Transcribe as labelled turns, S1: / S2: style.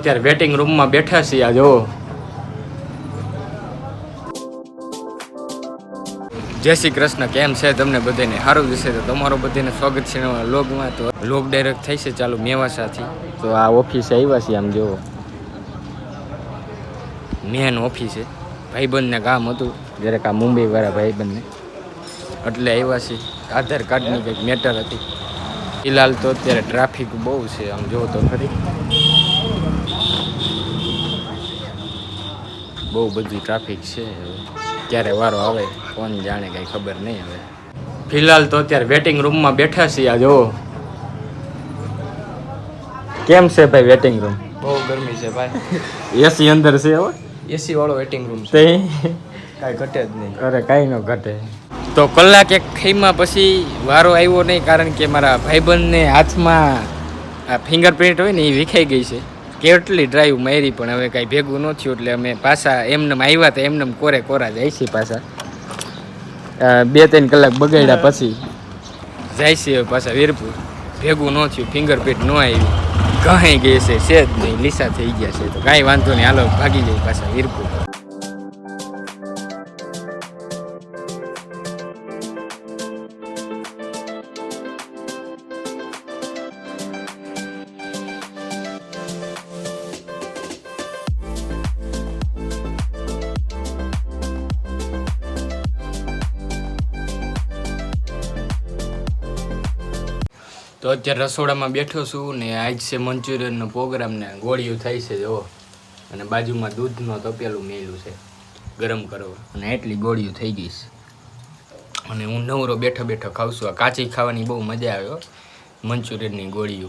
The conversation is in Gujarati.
S1: અત્યારે વેટિંગ રૂમમાં બેઠા છીએ આ જોવો જય શ્રી કૃષ્ણ, કેમ છે તમને બધાને? સારું જશે તો તમારો બધાને સ્વાગત છે લોગમાં તો લોગ ડાયરેક્ટ થઈ છે, ચાલુ મેવાસાથી. તો આ ઓફિસે આવ્યા છીએ આમ જોવો મેન ઓફિસે. ભાઈબંધને કામ હતું. જરાક આ મુંબઈવાળા ભાઈબંધને. એટલે આવ્યા છીએ. આધાર કાર્ડની કંઈક મેટર હતી. ફિલહાલ તો અત્યારે ટ્રાફિક બહુ છે આમ જોવો તો ખરી. બહુ બધી ટ્રાફિક છે ક્યારે વારો આવે કોણ જાણે કઈ ખબર નહીં હવે. ફિલહાલ તો અત્યારે વેટિંગ રૂમમાં બેઠા છીએ આ જુઓ. કેમ છે ભાઈ વેટિંગ રૂમ
S2: બહુ ગરમી છે ભાઈ.
S1: એસી અંદર છે હવે?
S2: એસી વાળો વેટિંગ રૂમ છે. કાંઈ ઘટે જ નહીં.
S1: અરે કાંઈ ન ઘટે. તો કલાક એક થઈમાં પછી વારો આવ્યો નહીં કારણ કે મારા ભાઈબંધને હાથમાં આ ફિંગરપ્રિન્ટ હોય ને એ વિખાઈ ગઈ છે. કેટલી ડ્રાઈવ મારી પણ હવે કાંઈ ભેગું ન થયું એટલે અમે પાછા એમનેમ આવ્યા તો એમનેમ કોરે કોરા જાય છે પાછા. બે ત્રણ કલાક બગાડ્યા પછી જાય છે હવે પાછા વીરપુર. ભેગું ન થયું ફિંગરપ્રિન્ટ ન આવી ઘાઈ ગઈ છે છે જ નહીં લીસા થઈ ગયા છે. તો કાંઈ વાંધો નહીં હાલો ભાગી જાય પાછા વીરપુર. તો અત્યારે રસોડામાં બેઠો છું ને આજ છે મંચુરિયનનો પ્રોગ્રામ ને ગોળીઓ થાય છે, જો. અને બાજુમાં દૂધનો તપેલું મેલું છે, ગરમ કરવા. અને એટલી ગોળીઓ થઈ ગઈ છે. અને હું નવરો બેઠો બેઠો ખાઉં છું. આ કાચી ખાવાની બહુ મજા આવ્યો મંચુરિયનની ગોળીઓ.